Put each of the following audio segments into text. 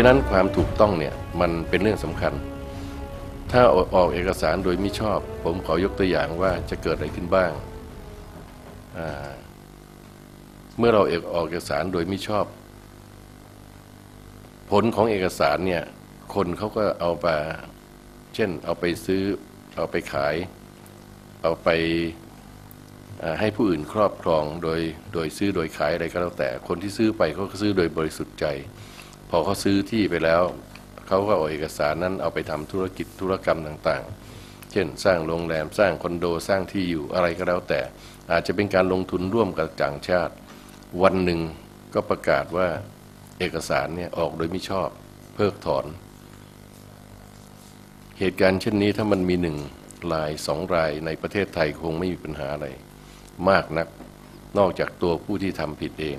ะฉะนั้นความถูกต้องเนี่ยมันเป็นเรื่องสำคัญ ถ้าออกเอกสารโดยมิชอบ ผมขอยกตัวอย่างว่าจะเกิดอะไรขึ้นบ้างาเมื่อเราเอกออกเอกสารโดยมิชอบ ผลของเอกสารเนี่ยคนเขาก็เอาไปเช่นเอาไปซื้อเอาไปขาย เอาไปให้ผู้อื่นครอบครองโดยโดยซื้อโดยขายอะไรก็แล้วแต่ คนที่ซื้อไปเขาก็ซื้อโดยบริสุทธิ์ใจ พอเขาซื้อที่ไปแล้ว เขาก็เอาเอกสารนั้นเอาไปทำธุรกิจธุรกรรมต่างๆ เช่น สร้างโรงแรมสร้างคอนโดสร้างที่อยู่อะไรก็แล้วแต่ อาจจะเป็นการลงทุนร่วมกับต่างชาติ วันหนึ่งก็ประกาศว่าเอกสารเนี่ยออกโดยไม่ชอบ เพิกถอน เหตุการณ์เช่นนี้ถ้ามันมีหนึ่งรายสองรายในประเทศไทยคงไม่มีปัญหาอะไร มากนักนอกจากตัวผู้ที่ทำผิดเอง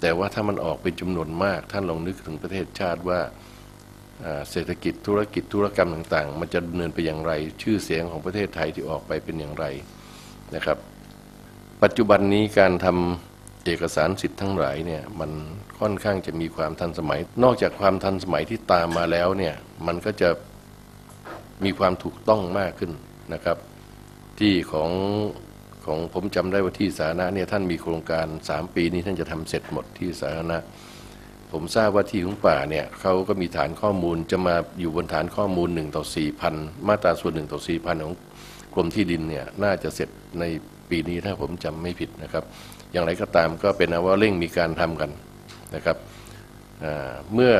แต่ว่าถ้ามันออกเป็นจำนวนมาก ท่านลองนึกถึงประเทศชาติว่าเศรษฐกิจธุรกิจธุรกรรมต่างๆ มันจะดำเนินไปอย่างไร ชื่อเสียงของประเทศไทยที่ออกไปเป็นอย่างไรนะครับ ปัจจุบันนี้การทำเอกสารสิทธิ์ทั้งหลายเนี่ยมันค่อนข้างจะมีความทันสมัย นอกจากความทันสมัยที่ตามมาแล้วเนี่ยมันก็จะมีความถูกต้องมากขึ้นนะครับ ที่ของ ของผมจำได้ว่าที่สาธารณะเนี่ยท่านมีโครงการ 3 ปีนี้ท่านจะทำเสร็จหมดที่สาธารณะ ผมทราบว่าที่ของป่าเนี่ยเขาก็มีฐานข้อมูลจะมาอยู่บนฐานข้อมูล1ต่อ4,000 มาตราส่วน1ต่อ4,000 ของกรมที่ดินเนี่ยน่าจะเสร็จในปีนี้ถ้าผมจำไม่ผิดนะครับ อย่างไรก็ตามก็เป็นอาว่าเร่งมีการทำกันนะครับเมื่อ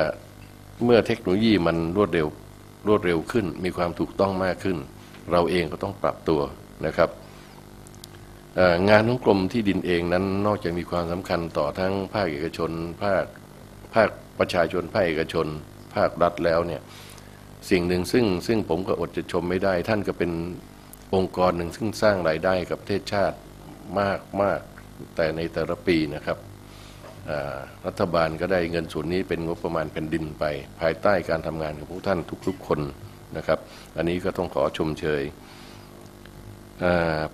เมื่อเทคโนโลยีมันรวดเร็วรวดเร็วขึ้น มีความถูกต้องมากขึ้น เราเองก็ต้องปรับตัวนะครับ งานของกรมที่ดินเองนั้นนอกจากมีความสำคัญต่อทั้งภาคเอกชน ภาคภาคประชาชน ภาคเอกชน ภาครัฐแล้วเนี่ยสิ่งหนึ่งซึ่งซึ่งผมก็อดจะชมไม่ได้ ท่านก็เป็นองค์กรหนึ่งซึ่งสร้างรายได้กับประเทศชาติมากมากแต่ในแต่ละปีนะครับรัฐบาลก็ได้เงินส่วนนี้เป็นงบประมาณแผ่นดินไป ภายใต้การทำงานของพวกท่านทุกๆคนนะครับ อันนี้ก็ต้องขอชมเชย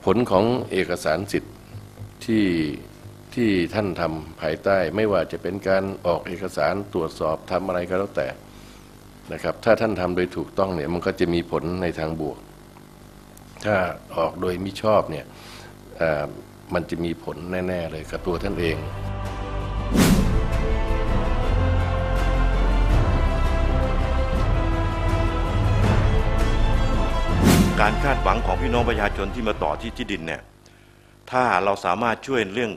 ผลของเอกสารสิทธิ์ที่ที่ท่านทำภายใต้ ไม่ว่าจะเป็นการออกเอกสารตรวจสอบทำอะไรก็แล้วแต่นะครับ ถ้าท่านทำโดยถูกต้องเนี่ยมันก็จะมีผลในทางบวก ถ้าออกโดยมิชอบเนี่ยมันจะมีผลแน่ ๆ เลยกับตัวท่านเอง การคาดหวังของพี่น้องประชาชนที่มาต่อที่ที่ดินเนี่ยถ้าเราสามารถช่วยเรื่อง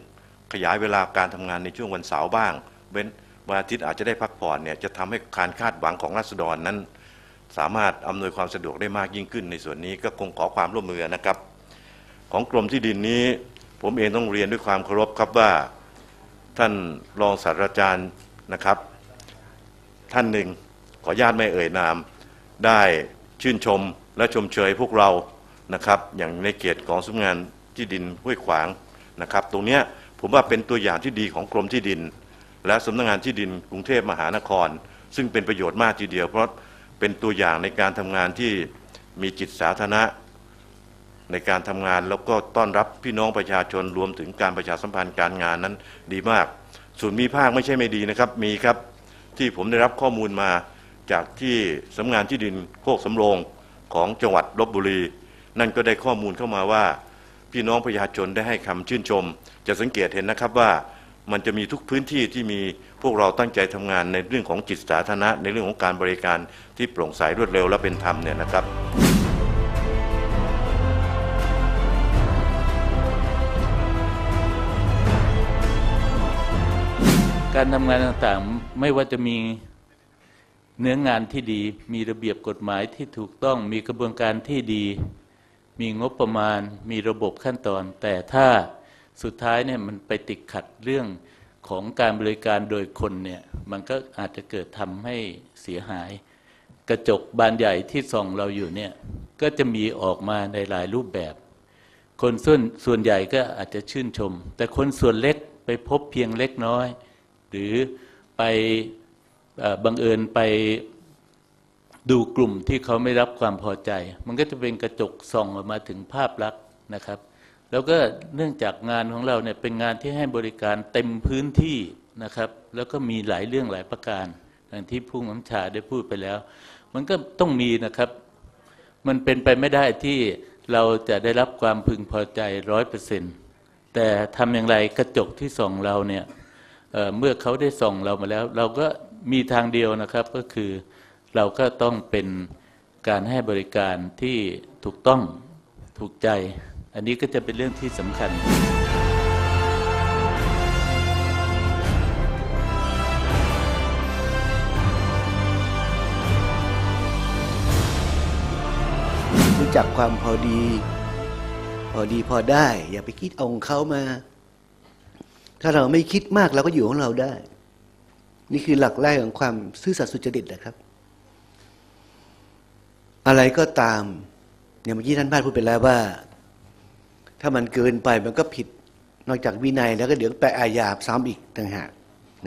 ขยายเวลาการทำงานในช่วงวันเสาร์บ้างเว้นวันอาทิตย์อาจจะได้พักผ่อนเนี่ยจะทำให้การคาดหวังของราษฎรนั้น สามารถอำนวยความสะดวกได้มากยิ่งขึ้นในส่วนนี้ก็คงขอความร่วมมือนะครับ ของกรมที่ดินนี้ ผมเองต้องเรียนด้วยความเคารพครับว่าท่านรองศาสตราจารย์นะครับ ท่านหนึ่งขออนุญาตไม่เอ่ยนาม ได้ชื่นชม และชมเชยพวกเรานะครับอย่างในเกียรติของสำนักงานที่ดินห้วยขวางนะครับ ตรงเนี้ยผมว่าเป็นตัวอย่างที่ดีของกรมที่ดิน และสำนักงานที่ดินกรุงเทพมหานคร ซึ่งเป็นประโยชน์มากทีเดียว เพราะเป็นตัวอย่างในการทำงานที่มีจิตสาธารณะในการทำงานแล้วก็ต้อนรับพี่น้องประชาชนรวมถึงการประชาสัมพันธ์การงานนั้นดีมาก ส่วนมีภาคไม่ใช่ไม่ดีนะครับมีครับที่ผมได้รับข้อมูลมาจากที่สำนักงานที่ดินโคกสำโรง ของจังหวัดลบบุรี นั่นก็ได้ข้อมูลเข้ามาว่า พี่น้องประชาชนได้ให้คำชื่นชม จะสังเกตเห็นนะครับว่ามันจะมีทุกพื้นที่ที่มีพวกเราตั้งใจทำงานในเรื่องของจิตสาธารณะ ในเรื่องของการบริการที่โปร่งใสรวดเร็วและเป็นธรรมเนี่ยนะครับการทำงานต่างๆ ไม่ว่าจะมี เนื้องานที่ดี มีระเบียบกฎหมายที่ถูกต้องมีกระบวนการที่ดี มีงบประมาณ มีระบบขั้นตอน แต่ถ้าสุดท้ายเนี่ยมันไปติดขัดเรื่องของการบริการโดยคนเนี่ยมันก็อาจจะเกิดทำให้เสียหาย กระจกบานใหญ่ที่ส่องเราอยู่เนี่ยก็จะมีออกมาในหลายรูปแบบ คนส่วนส่วนใหญ่ก็อาจจะชื่นชม แต่คนส่วนเล็กไปพบเพียงเล็กน้อย หรือไป บังเอิญไปดูกลุ่มที่เขาไม่รับความพอใจ มันก็จะเป็นกระจกส่องออกมาถึงภาพลักษณ์นะครับ แล้วก็เนื่องจากงานของเราเนี่ยเป็นงานที่ให้บริการเต็มพื้นที่นะครับ แล้วก็มีหลายเรื่องหลายประการอย่างที่ผู้กำกับชาได้พูดไปแล้ว มันก็ต้องมีนะครับ มันเป็นไปไม่ได้ที่เราจะได้รับความพึงพอใจร้อยเปอร์เซ็นต์แต่ทำอย่างไรกระจกที่ส่องเราเนี่ยเเมื่อเขาได้ส่องเรามาแล้ว เราก็ มีทางเดียวนะครับก็คือเราก็ต้องเป็นการให้บริการที่ถูกต้องถูกใจ อันนี้ก็จะเป็นเรื่องที่สำคัญ รู้จักความพอดี พอดีพอได้ อย่าไปคิดเอาของเขามา ถ้าเราไม่คิดมากเราก็อยู่ของเราได้ นี่คือหลักแรกของความซื่อสัตย์สุจริตนะครับ อะไรก็ตามอย่างเมื่อกี้ท่านพาดพูดไปแล้วว่า ถ้ามันเกินไปมันก็ผิดนอกจากวินัยแล้วก็เดี๋ยวไปอาญาซ้ำอีกต่างหาก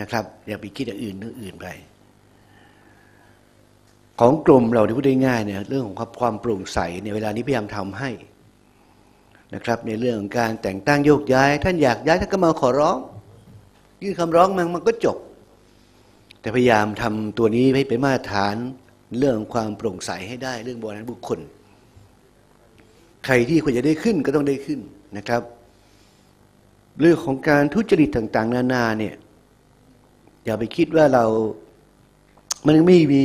นะครับ อย่าไปคิดอย่างอื่นเรื่องอื่นไปของกลุ่มเราที่พูดได้ง่ายเนี่ยเรื่องของความความโปร่งใสในเวลานี้พยายามทำให้นะครับ ในเรื่องของการแต่งตั้งโยกย้าย ท่านอยากย้ายท่านก็มาขอร้อง ยื่นคำร้องมันมันก็จบ แต่พยายามทำตัวนี้ให้เป็นมาตรฐานเรื่องของความโปร่งใสให้ได้เรื่องบริหารบุคคล ใครที่ควรจะได้ขึ้นก็ต้องได้ขึ้นนะครับ เรื่องของการทุจริตต่าง ๆ นานาเนี่ยอย่าไปคิดว่าเรา มันไม่มี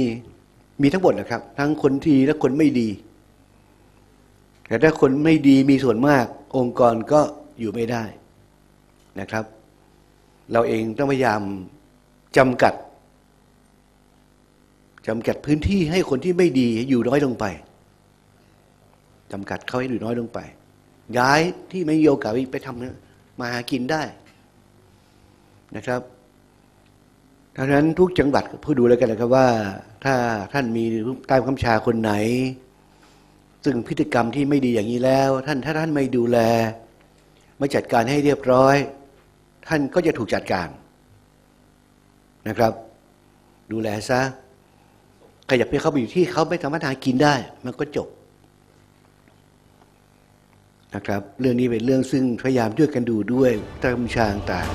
มีทั้งหมดนะครับ ทั้งคนดีและคนไม่ดี แต่ถ้าคนไม่ดีมีส่วนมาก องค์กรก็อยู่ไม่ได้นะครับ เราเองต้องพยายามจำกัด จำกัดพื้นที่ให้คนที่ไม่ดีอยู่น้อยลงไปจำกัดเขาให้อยู่น้อยลงไป ย้ายที่ไม่มีโอกาสไปทำมาหากินได้นะครับดังนั้นทุกจังหวัดพูดดูแล้วกันนะครับว่า ถ้าท่านมีต้บังคับบัญชาคนไหน ซึ่งพฤติกรรมที่ไม่ดีอย่างนี้แล้ว ท่านถ้าท่านไม่ดูแล ไม่จัดการให้เรียบร้อย ท่านก็จะถูกจัดการนะครับ ดูแลซะ ขยับให้เขาไปอยู่ที่เขาไม่สามารถหากินได้ มันก็จบนะครับ เรื่องนี้เป็นเรื่องซึ่งพยายามช่วยกันดูด้วยตามชาต่าง